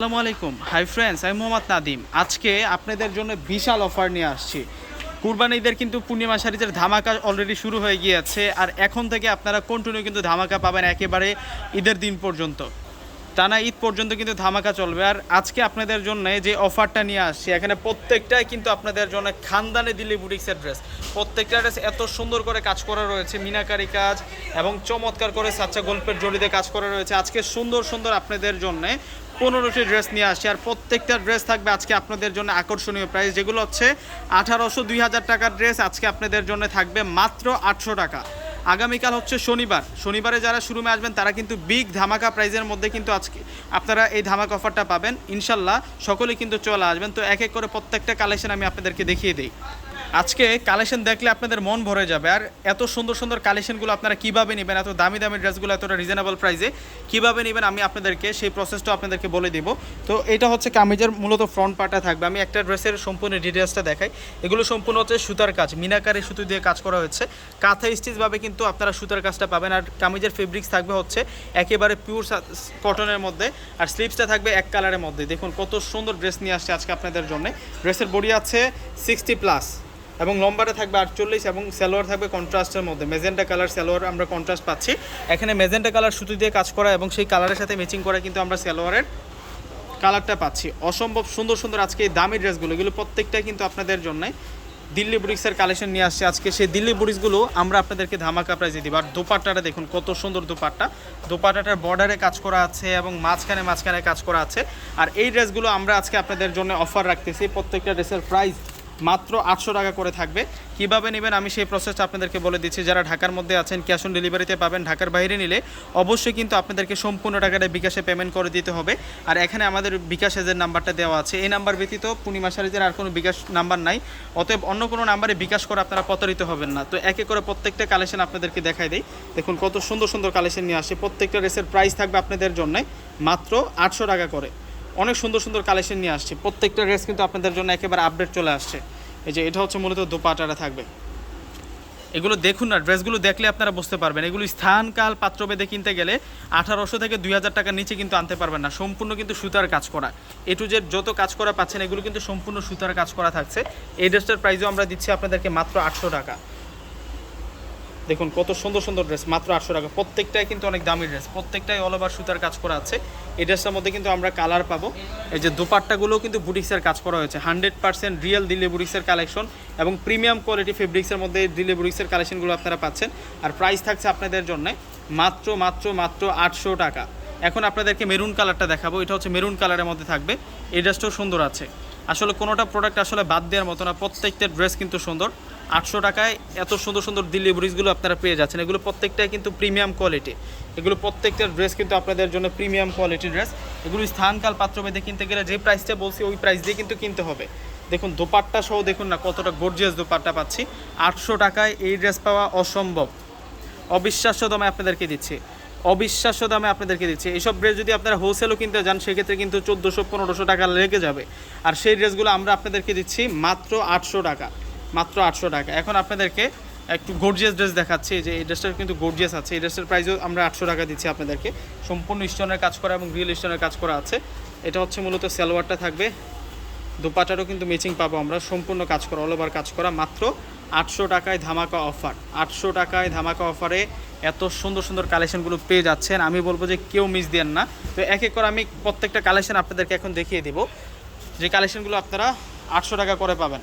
আসসালামু আলাইকুম। Hi friends আমি মোহাম্মদ নাদিম। আজকে আপনাদের জন্য বিশাল অফার নিয়ে আসছি। কুরবানিদের কিন্তু পূর্ণিমা শাড়িদের ধামাকা অলরেডি শুরু হয়ে গিয়েছে, আর এখন থেকে আপনারা কন্টিনিউ কিন্তু ধামাকা পাবেন একেবারে ঈদের দিন পর্যন্ত। টানা ঈদ পর্যন্ত কিন্তু ধামাকা চলবে। আর আজকে আপনাদের জন্য যে অফারটা নিয়ে আসছি, এখানে প্রত্যেকটাই কিন্তু আপনাদের জন্য খানদানি দিল্লি বুটিক্সের ড্রেস। প্রত্যেকটা ড্রেস এত সুন্দর করে কাজ করা রয়েছে, মিনাকারি কাজ এবং চমৎকার করে সাচ্চা গল্পের জড়িতে কাজ করা রয়েছে। আজকে সুন্দর সুন্দর আপনাদের জন্য পনেরোটি ড্রেস নিয়ে আসছি। আর প্রত্যেকটা ড্রেস থাকবে আজকে আপনাদের জন্য আকর্ষণীয় প্রাইস, যেগুলো হচ্ছে আঠারোশো দুই হাজার টাকার ড্রেস আজকে আপনাদের জন্য থাকবে মাত্র আটশো টাকা। আগামীকাল হচ্ছে শনিবার। শনিবারে যারা শুরুমে আসবেন, তারা কিন্তু বিগ ধামাকা প্রাইজের মধ্যে কিন্তু আজকে আপনারা এই ধামাকা অফারটা পাবেন। ইনশাল্লাহ সকলেই কিন্তু চলে আসবেন। তো এক এক করে প্রত্যেকটা কালেকশন আমি আপনাদেরকে দেখিয়ে দিই। আজকে কালেকশন দেখলে আপনাদের মন ভরে যাবে। আর এত সুন্দর সুন্দর কালেকশনগুলো আপনারা কীভাবে নেবেন, এত দামি দামি ড্রেসগুলো, এতটা রিজনেবল প্রাইসে কীভাবে নেবেন আমি আপনাদেরকে, সেই প্রসেসটা আপনাদেরকে বলে দিব। তো এটা হচ্ছে কামিজের মূলত ফ্রন্ট পার্টটা থাকবে। আমি একটা ড্রেসের সম্পূর্ণ ডিটেলসটা দেখাই। এগুলো সম্পূর্ণ হচ্ছে সুতার কাজ মিনাকারি সুতো দিয়ে কাজ করা হয়েছে। কাঁথা স্টিচভাবে কিন্তু আপনারা সুতার কাজটা পাবেন। আর কামিজের ফেব্রিক্স থাকবে হচ্ছে একেবারে পিওর কটনের মধ্যে। আর স্লিপসটা থাকবে এক কালারের মধ্যে। দেখুন কত সুন্দর ড্রেস নিয়ে আসছে আজকে আপনাদের জন্য। ড্রেসের বডি আছে সিক্সটি প্লাস এবং লম্বাটা থাকবে আটচল্লিশ এবং সালোয়ার থাকবে কন্ট্রাস্টের মধ্যে। মেজেন্টা কালার সালোয়ার আমরা কন্ট্রাস্ট পাচ্ছি। এখানে মেজেন্টা কালার সুতো দিয়ে কাজ করা এবং সেই কালারের সাথে ম্যাচিং করা কিন্তু আমরা সালোয়ারের কালারটা পাচ্ছি। অসম্ভব সুন্দর সুন্দর আজকে এই দামি ড্রেসগুলো, এগুলো প্রত্যেকটাই কিন্তু আপনাদের জন্য দিল্লি বুরিক্সের কালেকশন নিয়ে আসছে আজকে। সেই দিল্লি বুরিক্সগুলো আমরা আপনাদেরকে ধামাকা প্রাইজে দিব। আর দোপাট্টাটা দেখুন, কত সুন্দর দোপাট্টা। দোপাট্টাটার বর্ডারে কাজ করা আছে এবং মাঝখানে মাঝখানে কাজ করা আছে। আর এই ড্রেসগুলো আমরা আজকে আপনাদের জন্য অফার রাখতেছি। প্রত্যেকটা ড্রেসের প্রাইস মাত্র আটশো টাকা করে থাকবে। কীভাবে নেবেন আমি সেই প্রসেসটা আপনাদেরকে বলে দিচ্ছি। যারা ঢাকার মধ্যে আছেন ক্যাশ অন ডেলিভারিতে পাবেন। ঢাকার বাইরে নিলে অবশ্যই কিন্তু আপনাদেরকে সম্পূর্ণ টাকাটা বিকাশে পেমেন্ট করে দিতে হবে। আর এখানে আমাদের বিকাশ এজের নাম্বারটা দেওয়া আছে। এই নাম্বার ব্যতীত পূর্ণিমা শাড়িদের আর কোনো বিকাশ নাম্বার নাই। অতএব অন্য কোনো নাম্বারে বিকাশ করে আপনারা প্রতারিত হবেন না। তো একে করে প্রত্যেকটা কালেকশন আপনাদেরকে দেখাই দেয় দেখুন কত সুন্দর সুন্দর কালেকশন নিয়ে আসে। প্রত্যেকটা রেসের প্রাইস থাকবে আপনাদের জন্য মাত্র আটশো টাকা করে। অনেক সুন্দর সুন্দর কালেকশন নিয়ে আসছে। প্রত্যেকটা ড্রেস কিন্তু আপনাদের জন্য একেবারে আপডেট চলে আসছে। এই যে এটা হচ্ছে মূলত দোপাটাটা থাকবে। এগুলো দেখুন না ড্রেসগুলো দেখলে আপনারা বুঝতে পারবেন। এগুলো স্থানকাল পাত্রভেদে কিনতে গেলে আঠারোশো থেকে দুই হাজার টাকার নিচে কিন্তু আনতে পারবেন না। সম্পূর্ণ কিন্তু সুতার কাজ করা। এ টু জেড যত কাজ করা পাচ্ছেন, এগুলো কিন্তু সম্পূর্ণ সুতার কাজ করা থাকছে। এই ড্রেসটার প্রাইসও আমরা দিচ্ছি আপনাদেরকে মাত্র আটশো টাকা। দেখুন, কত সুন্দর সুন্দর ড্রেস মাত্র আটশো টাকা। প্রত্যেকটাই কিন্তু অনেক দামি ড্রেস প্রত্যেকটাই অল ওভার সুতার কাজ করা আছে। এই ড্রেসটার মধ্যে কিন্তু আমরা কালার পাবো। এই যে দুপাট্টাগুলোও কিন্তু বুটিক্সের কাজ করা হয়েছে। হান্ড্রেড পার্সেন্ট রিয়েল দিল্লি বুটিক্সের কালেকশন এবং প্রিমিয়াম কোয়ালিটি ফেব্রিক্সের মধ্যে দিল্লি বুটিক্সের কালেকশনগুলো আপনারা পাচ্ছেন। আর প্রাইস থাকছে আপনাদের জন্য মাত্র মাত্র মাত্র আটশো টাকা। এখন আপনাদেরকে মেরুন কালারটা দেখাবো। এটা হচ্ছে মেরুন কালারের মধ্যে থাকবে। এই ড্রেসটাও সুন্দর আছে। আসলে কোনোটা প্রোডাক্ট আসলে বাদ দেওয়ার মতো না। প্রত্যেকটা ড্রেস কিন্তু সুন্দর। আটশো টাকায় এত সুন্দর সুন্দর দিল্লি ব্রিজগুলো আপনারা পেয়ে যাচ্ছেন। এগুলো প্রত্যেকটাই কিন্তু প্রিমিয়াম কোয়ালিটি এগুলো প্রত্যেকটা ড্রেস কিন্তু আপনাদের জন্য প্রিমিয়াম কোয়ালিটির ড্রেস এগুলো স্থানকাল পাত্রভেদে কিনতে গেলে যে প্রাইসটা বলছি, ওই প্রাইস দিয়ে কিন্তু কিনতে হবে। দেখুন, দোপাট্টা সহ দেখুন না, কতটা গর্জিয়াস দোপাট্টা পাচ্ছি। আটশো টাকায় এই ড্রেস পাওয়া অসম্ভব। অবিশ্বাস্য দামে আপনাদেরকে দিচ্ছি। অবিশ্বাস্য দামে আপনাদেরকে দিচ্ছি। এইসব ড্রেস যদি আপনারা হোলসেলও কিনতে যান, সেক্ষেত্রে কিন্তু চোদ্দোশো, পনেরোশো টাকা লেগে যাবে। আর সেই ড্রেসগুলো আমরা আপনাদেরকে দিচ্ছি মাত্র আটশো টাকা। মাত্র আটশো টাকা। এখন আপনাদেরকে একটু গর্জিয়াস ড্রেস দেখাচ্ছি। যে এই ড্রেসটার কিন্তু গর্জিয়াস আছে। এই ড্রেসের প্রাইসও আমরা আটশো টাকা দিচ্ছি আপনাদেরকে। সম্পূর্ণ স্টোনের কাজ করা এবং রিয়েল স্টোনের কাজ করা আছে। এটা হচ্ছে মূলত সালোয়ারটা থাকবে। দুপাটারও কিন্তু ম্যাচিং পাবো আমরা। সম্পূর্ণ কাজ করা অল ওভার কাজ করা। মাত্র আটশো টাকায় ধামাকা অফার। আটশো টাকায় ধামাকা অফারে এত সুন্দর সুন্দর কালেকশনগুলো পেয়ে যাচ্ছেন। আমি বলব যে কেউ মিস দেন না। তো এক এক করে আমি প্রত্যেকটা কালেকশন আপনাদেরকে এখন দেখিয়ে দিব। যে কালেকশনগুলো আপনারা আটশো টাকা করে পাবেন।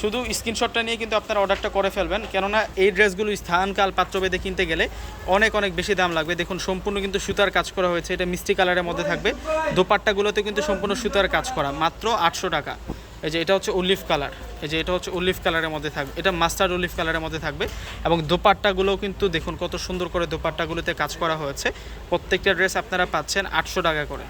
শুধু স্ক্রিনশটটা নিয়ে কিন্তু আপনারা অর্ডারটা করে ফেলবেন। কেননা এই ড্রেসগুলো স্থানকাল পাত্রভেদে কিনতে গেলে অনেক অনেক বেশি দাম লাগবে। দেখুন, সম্পূর্ণ কিন্তু সুতার কাজ করা হয়েছে। এটা মিষ্টি কালারের মধ্যে থাকবে। দোপাট্টাগুলোতে কিন্তু সম্পূর্ণ সুতার কাজ করা। মাত্র আটশো টাকা। এই যে এটা হচ্ছে উলিফ কালার এই যে এটা হচ্ছে উলিফ কালারের মধ্যে থাকবে, এটা মাস্টার উলিফ কালারের মধ্যে থাকবে এবং দোপাট্টাগুলোও কিন্তু দেখুন কত সুন্দর করে দোপাট্টাগুলোতে কাজ করা হয়েছে। প্রত্যেকটা ড্রেস আপনারা পাচ্ছেন আটশো টাকা করে।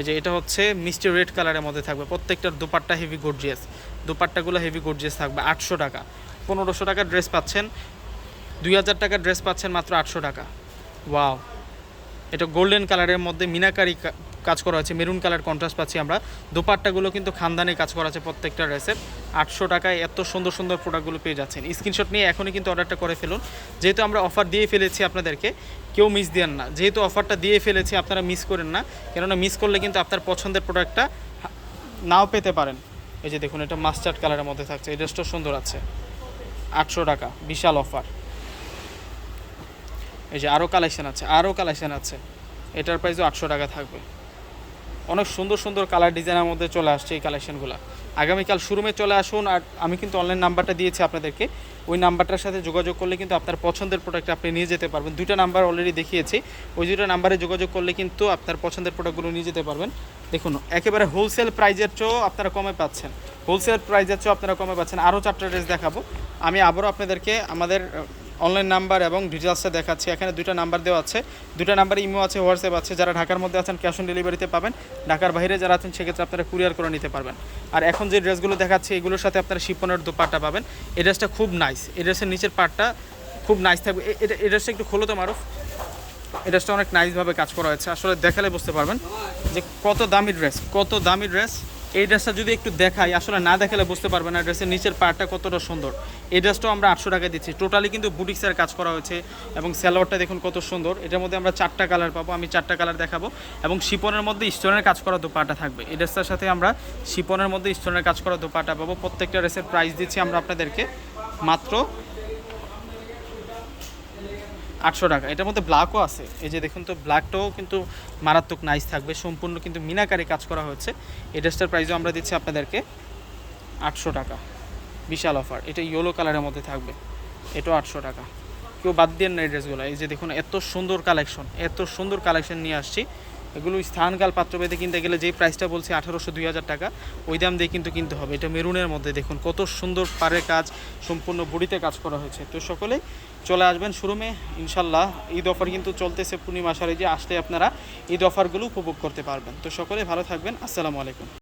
এই যে এটা হচ্ছে মিষ্টি রেড কালারের মধ্যে থাকবে, প্রত্যেকটার দোপাট্টা হেভি গর্জিয়াস দোপাট্টাগুলো হেভি গর্জিয়াস থাকবে আটশো টাকা। পনেরোশো টাকার ড্রেস পাচ্ছেন, দুই হাজার টাকার ড্রেস পাচ্ছেন মাত্র আটশো টাকা। ওয়াও এটা গোল্ডেন কালারের মধ্যে মিনাকারি কাজ করা হয়েছে মেরুন কালার কন্ট্রাস্ট পাচ্ছি আমরা। দোপাট্টাগুলো কিন্তু খানদানি কাজ করা আছে প্রত্যেকটা ড্রেসের আটশো টাকায় এত সুন্দর সুন্দর প্রোডাক্টগুলো পেয়ে যাচ্ছেন। স্ক্রিনশট নিয়ে এখনই কিন্তু অর্ডারটা করে ফেলুন। যেহেতু আমরা অফার দিয়ে ফেলেছি আপনাদেরকে, কেউ মিস দেন না। যেহেতু অফারটা দিয়ে ফেলেছি, আপনারা মিস করেন না। কেননা মিস করলে কিন্তু আপনার পছন্দের প্রোডাক্টটা নাও পেতে পারেন। এই যে দেখুন, এটা মাস্টার্ড কালারের মধ্যে থাকছে। এই ড্রেসটা সুন্দর আছে। আটশো টাকা, বিশাল অফার এই যে আরও কালেকশান আছে, আরও কালেকশান আছে। এটার প্রাইসও আটশো টাকা থাকবে। অনেক সুন্দর সুন্দর কালার ডিজাইনের মধ্যে চলে আসছে এই কালেকশানগুলো আগামীকাল শোরুমে চলে আসুন, আর আমি কিন্তু অনলাইন নাম্বারটা দিয়েছি আপনাদেরকে। ওই নাম্বারটার সাথে যোগাযোগ করলে কিন্তু আপনার পছন্দের প্রোডাক্ট আপনি নিয়ে যেতে পারবেন। দুইটা নাম্বার অলরেডি দেখিয়েছি। ওই দুটো নাম্বারে যোগাযোগ করলে কিন্তু আপনার পছন্দের প্রোডাক্টগুলো নিয়ে যেতে পারবেন। দেখুন, একেবারে হোলসেল প্রাইজের চেয়েও আপনারা কমে পাচ্ছেন। হোলসেল প্রাইজের চেয়েও আপনারা কমে পাচ্ছেন। আরও চারটা ড্রেস দেখাবো। আমি আবারও আপনাদেরকে আমাদের অনলাইন নাম্বার এবং ডিটেলসটা দেখাচ্ছি। এখানে দুটো নাম্বার দেওয়া আছে। দুটো নাম্বারে ইমো আছে হোয়াটসঅ্যাপ আছে। যারা ঢাকার মধ্যে আছেন ক্যাশ অন ডেলিভারিতে পাবেন। ঢাকার বাইরে যারা আছেন, সেক্ষেত্রে আপনারা কুরিয়ার করে নিতে পারবেন। আর এখন যে ড্রেসগুলো দেখাচ্ছি, এগুলোর সাথে আপনারা শিপনের দোপাট্টা পাবেন। এই ড্রেসটা খুব নাইস এই ড্রেসের নিচের পার্টটা খুব নাইস থাকবে। এ- এটা, এই ড্রেসটা একটু খোলো তো মারুফ। এই ড্রেসটা অনেক নাইসভাবে কাজ করা হয়েছে। আসলে দেখালে বুঝতে পারবেন যে কত দামি ড্রেস কত দামি ড্রেস এই ড্রেসটা যদি একটু দেখাই, আসলে না দেখালে বুঝতে পারবেন না, ড্রেসের নিচের পার্টটা কতটা সুন্দর। এই ড্রেসটাও আমরা আটশো টাকা দিচ্ছি। টোটালি কিন্তু বুটিক্সের কাজ করা হয়েছে এবং স্যালোয়ারটা দেখুন কত সুন্দর। এটার মধ্যে আমরা চারটা কালার পাবো, আমি চারটা কালার দেখাবো। এবং শিপনের মধ্যে স্টোনের কাজ করা দোপাটা থাকবে। এই ড্রেসটার সাথে আমরা শিপনের মধ্যে স্টোনের কাজ করা দোপাটা পাবো। প্রত্যেকটা ড্রেসের প্রাইস দিচ্ছি আমরা আপনাদেরকে মাত্র আটশো টাকা। এটার মধ্যে ব্ল্যাকও আছে। এই যে দেখুন তো ব্ল্যাকটাও কিন্তু মারাত্মক নাইস থাকবে। সম্পূর্ণ কিন্তু মিনাকারে কাজ করা হয়েছে এই ড্রেসটার প্রাইসও আমরা দিচ্ছি আপনাদেরকে আটশো টাকা। বিশাল অফার এটা ইয়েলো কালারের মধ্যে থাকবে। এটাও আটশো টাকা। কেউ বাদ দিয়ে না এই ড্রেসগুলো এই যে দেখুন, এত সুন্দর কালেকশন এত সুন্দর কালেকশন নিয়ে আসছি। এগুলো স্থানকাল পাত্রভেদে কিনতে গেলে যে প্রাইসটা বলছি আঠারোশো, দুই হাজার টাকা, ওই দাম দিয়ে কিন্তু কিনতে হবে। এটা মেরুনের মধ্যে দেখুন, কত সুন্দর পারে কাজ, সম্পূর্ণ বডিতে কাজ করা হয়েছে। তো সকলেই চলে আসবেন শোরুমে, ইনশাল্লাহ। ঈদ অফার কিন্তু চলতেছে পূর্ণিমা সারে যে আসতে আপনারা ঈদ অফারগুলো উপভোগ করতে পারবেন। তো সকলে ভালো থাকবেন, আসসালামু আলাইকুম।